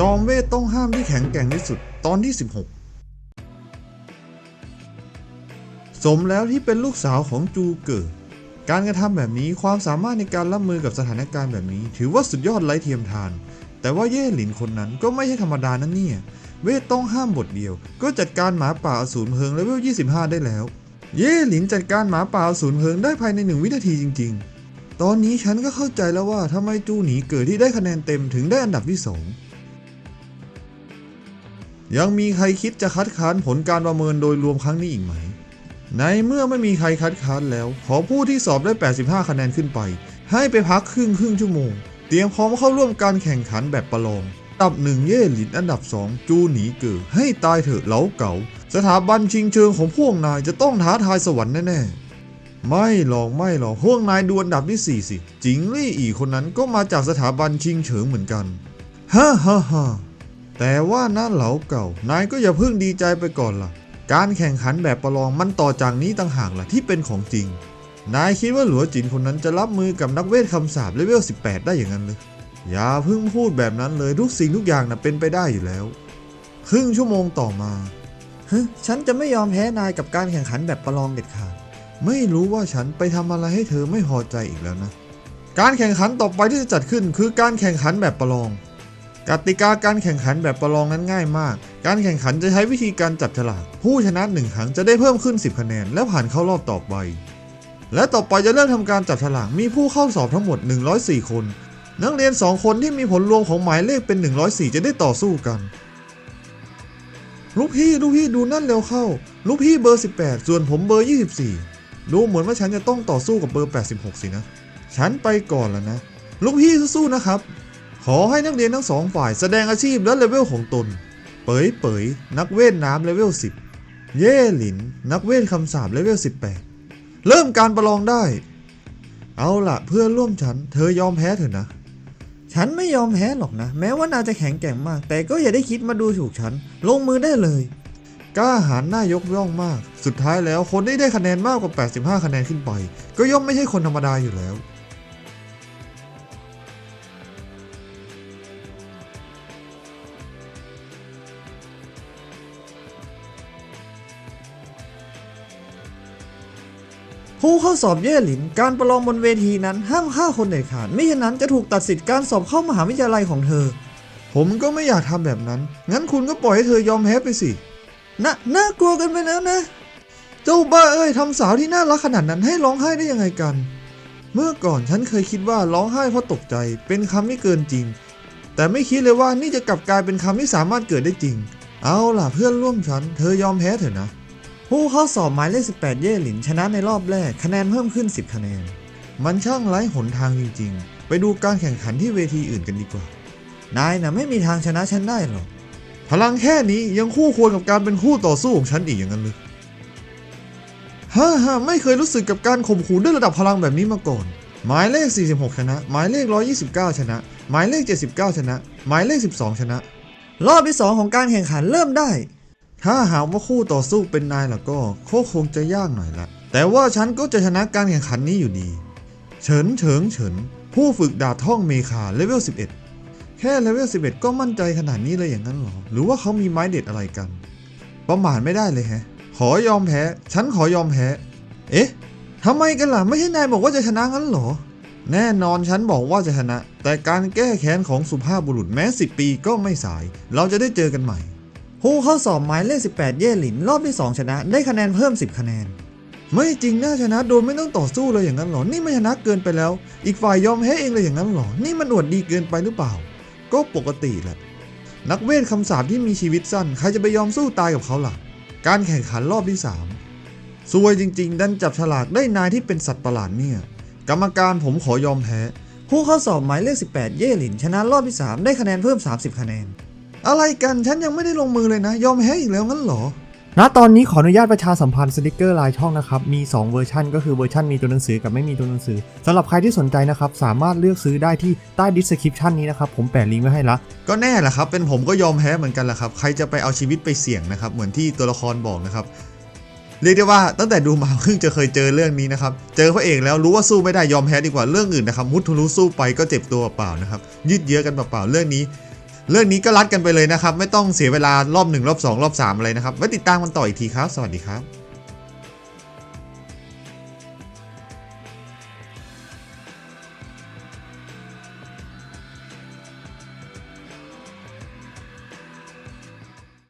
จอมเวทต้องห้ามที่แข็งแกร่งที่สุดตอนที่ 16 สมแล้วที่เป็นลูกสาวของจูเกิด การกระทำแบบนี้ความสามารถในการรับมือกับสถานการณ์แบบนี้ ถือว่าสุดยอดไร้เทียมทาน แต่ว่าเย่หลินคนนั้นก็ไม่ใช่ธรรมดานั่นเนี่ย เวทต้องห้ามบทเดียว ก็จัดการหมาป่าอสูรเพลิงเลเวล 25 ได้แล้ว เย่หลินจัดการหมาป่าอสูรเพลิงได้ภายในหนึ่งวินาทีจริง ๆตอนนี้ฉันก็เข้าใจแล้วว่าทำไมจูหนีเกิดที่ได้คะแนนเต็มถึงได้อันดับที่สอง ยังมีใครคิดจะคัดค้านผลการประเมินโดยรวมครั้งนี้อีกไหม ในเมื่อไม่มีใครคัดค้านแล้ว ขอผู้ที่สอบได้ 85 คะแนนขึ้นไป ให้ไปพักครึ่งครึ่งชั่วโมง เตรียมพร้อมเข้าร่วมการแข่งขันแบบประลองอันดับหนึ่งเย่หลินอันดับ 2 จูหนีเกิดให้ตายเถอะเหลาเก๋าสถาบันชิงเชิงของพวกนายจะต้องท้าทายสวรรค์แน่ๆไม่หรอกไม่หรอกพวกนายดูอันดับที่สี่สิจิงลี่อีคนนั้นก็มาจากสถาบันชิงเฉิงเหมือนกันฮ่าฮ่าฮ่า แต่ว่านะเหลาเก่านายก็อย่าเพิ่งดีใจไปก่อนล่ะ การแข่งขันแบบประลองมันต่อจากนี้ต่างหากล่ะที่เป็นของจริง นายคิดว่าหลัวจินคนนั้นจะรับมือกับนักเวทคำสาปเลเวล 18 ได้อย่างนั้นเลยอย่าเพิ่งพูดแบบนั้นเลยทุกสิ่งทุกอย่างน่ะเป็นไปได้อยู่แล้ว ครึ่งชั่วโมงต่อมาฮึฉันจะไม่ยอมแพ้นายกับการแข่งขันแบบประลองเด็ดขาดไม่รู้ว่าฉันไปทำอะไรให้เธอไม่พอใจอีกแล้วนะ การแข่งขันต่อไปที่จะจัดขึ้นคือการแข่งขันแบบประลอง กติกาการแข่งขันแบบประลองนั้นง่ายมาก การแข่งขันจะใช้วิธีการจับฉลาก ผู้ชนะหนึ่งครั้งจะได้เพิ่มขึ้น 10 คะแนน และผ่านเข้ารอบต่อไป และต่อไปจะเริ่มทำการจับฉลาก มีผู้เข้าสอบทั้งหมด 104 คน นักเรียน 2 คนที่มีผลรวมของหมายเลขเป็น 104 จะได้ต่อสู้กัน ลูกพี่ลูกพี่ดูนั่นเร็วเข้า ลูกพี่เบอร์ 18 ส่วนผมเบอร์ 24 ดูเหมือนว่าฉันจะต้องต่อสู้กับเบอร์ 86 สินะ ฉันไปก่อนแล้วนะ ลูกพี่สู้ๆนะครับ ขอให้นักเรียนทั้งสองฝ่ายแสดงอาชีพและเลเวลของตน เปยเปยนักเวทน้ำเลเวล 10 เย่หลิน นักเวทคำสาปเลเวล 18 เริ่มการประลองได้ เอาล่ะเพื่อนร่วมฉันเธอยอมแพ้เถอะนะ ฉันไม่ยอมแพ้หรอกนะ แม้ว่านาจะแข็งแกร่งมาก แต่ก็อย่าได้คิดมาดูถูกฉัน ลงมือได้เลยกล้าหาญน้ายกย่องมาก สุดท้ายแล้วคนที่ได้คะแนนมากกว่า 85 คะแนนขึ้นไป ก็ย่อมไม่ใช่คนธรรมดาอยู่แล้ว ผู้เข้าสอบเย่หลิน การประลองบนเวทีนั้นห้ามฆ่าคนเด็ดขาดไม่ฉะนั้นจะถูกตัดสิทธิ์การสอบเข้ามหาวิทยาลัยของเธอ ผมก็ไม่อยากทำแบบนั้น งั้นคุณก็ปล่อยให้เธอยอมแพ้ไปสิน่าน่ากลัวกันไปแล้วนะ เจ้าบ้าเอ้ยทำสาวที่น่ารักขนาดนั้นให้ร้องไห้ได้ยังไงกัน เมื่อก่อนฉันเคยคิดว่าร้องไห้เพราะตกใจ เป็นคำที่เกินจริง แต่ไม่คิดเลยว่านี่จะกลับกลายเป็นคำที่สามารถเกิดได้จริง เอาล่ะเพื่อนร่วมฉันเธอยอมแพ้เถอะนะ ผู้เข้าสอบหมายเลข 18 เย่หลินชนะในรอบแรกคะแนนเพิ่มขึ้น 10 คะแนน มันช่างไร้หนทางจริงๆ ไปดูการแข่งขันที่เวทีอื่นกันดีกว่า นายนะไม่มีทางชนะฉันได้หรอก พลังแค่นี้ยังคู่ควรกับการเป็นคู่ต่อสู้ของฉันอีกอย่างนั้นเลยฮ่าฮ่าไม่เคยรู้สึกกับการข่มขู่ด้วยระดับพลังแบบนี้มาก่อน หมายเลข 46 ชนะ หมายเลข 129 ชนะ หมายเลข 79 ชนะ หมายเลข 12 ชนะ รอบที่ 2 ของการแข่งขันเริ่มได้ ถ้าหากว่าคู่ต่อสู้เป็นนายล่ะก็ก็คงจะยากหน่อยละแต่ว่าฉันก็จะชนะการแข่งขันนี้อยู่ดี เฉินเฉิงเฉิน ผู้ฝึกดาบท่องเมคาเลเวล 11 แค่เลเวล 11 ก็มั่นใจขนาดนี้เลยอย่างนั้นเหรอ หรือว่าเขามีไม้เด็ดอะไรกัน ประมาทไม่ได้เลยแฮะ ขอยอมแพ้ ฉันขอยอมแพ้ เอ๊ะทำไมกันล่ะ ไม่ใช่นายบอกว่าจะชนะงั้นเหรอ แน่นอนฉันบอกว่าจะชนะ แต่การแก้แค้นของสุภาพบุรุษแม้ 10 ปีก็ไม่สาย เราจะได้เจอกันใหม่ ผู้เข้าสอบหมายเลข 18 เย่หลิน รอบที่ 2 ชนะ ได้คะแนนเพิ่ม 10 คะแนน ไม่จริงน่าชนะโดยไม่ต้องต่อสู้เลยอย่างนั้นหรอ นี่ไม่ชนะเกินไปแล้ว อีกฝ่ายยอมแพ้เองเลยอย่างนั้นหรอ นี่มันอวดดีเกินไปหรือเปล่า ก็ปกติแหละ นักเวทคำสาปที่มีชีวิตสั้น ใครจะไปยอมสู้ตายกับเขาล่ะ การแข่งขันรอบที่3ซวยจริง ๆ ดันจับฉลากได้นายที่เป็นสัตว์ประหลาดเนี่ย กรรมการผมขอยอมแพ้ ผู้เข้าสอบหมายเลข 18 เย่หลิน ชนะรอบที่ 3 ได้คะแนนเพิ่ม 30 คะแนน อะไรกันฉันยังไม่ได้ลงมือเลยนะ ยอมแพ้อีกแล้วงั้นเหรอณตอนนี้ขออนุญาตประชาสัมพันธ์สติกเกอร์ลายช่องนะครับ มี 2 เวอร์ชันก็คือเวอร์ชันมีตัวหนังสือกับไม่มีตัวหนังสือสำหรับใครที่สนใจนะครับ สามารถเลือกซื้อได้ที่ใต้ดิสคริปชันนี้นะครับ ผมแปะลิงก์ไว้ให้ละ ก็แน่แหละครับ เป็นผมก็ยอมแพ้เหมือนกันแหละครับ ใครจะไปเอาชีวิตไปเสี่ยงนะครับ เหมือนที่ตัวละครบอกนะครับ เรียกได้ว่าตั้งแต่ดูมาเพิ่งจะเคยเจอเรื่องนี้นะครับ เจอพระเอกแล้วรู้ว่าสู้ไม่ได้ยอมแพ้ดีกว่าเรื่องอื่นนะครับมุดทะลุสู้ไปก็เจ็บตัวเปล่านะครับยืดเยื้อกันเปล่าๆเรื่องนี้ เรื่องนี้ก็รัดกันไปเลยนะครับ ไม่ต้องเสียเวลารอบหนึ่งรอบสองรอบสามอะไรนะครับ ไว้ติดตามกันต่ออีกทีครับ สวัสดีครับ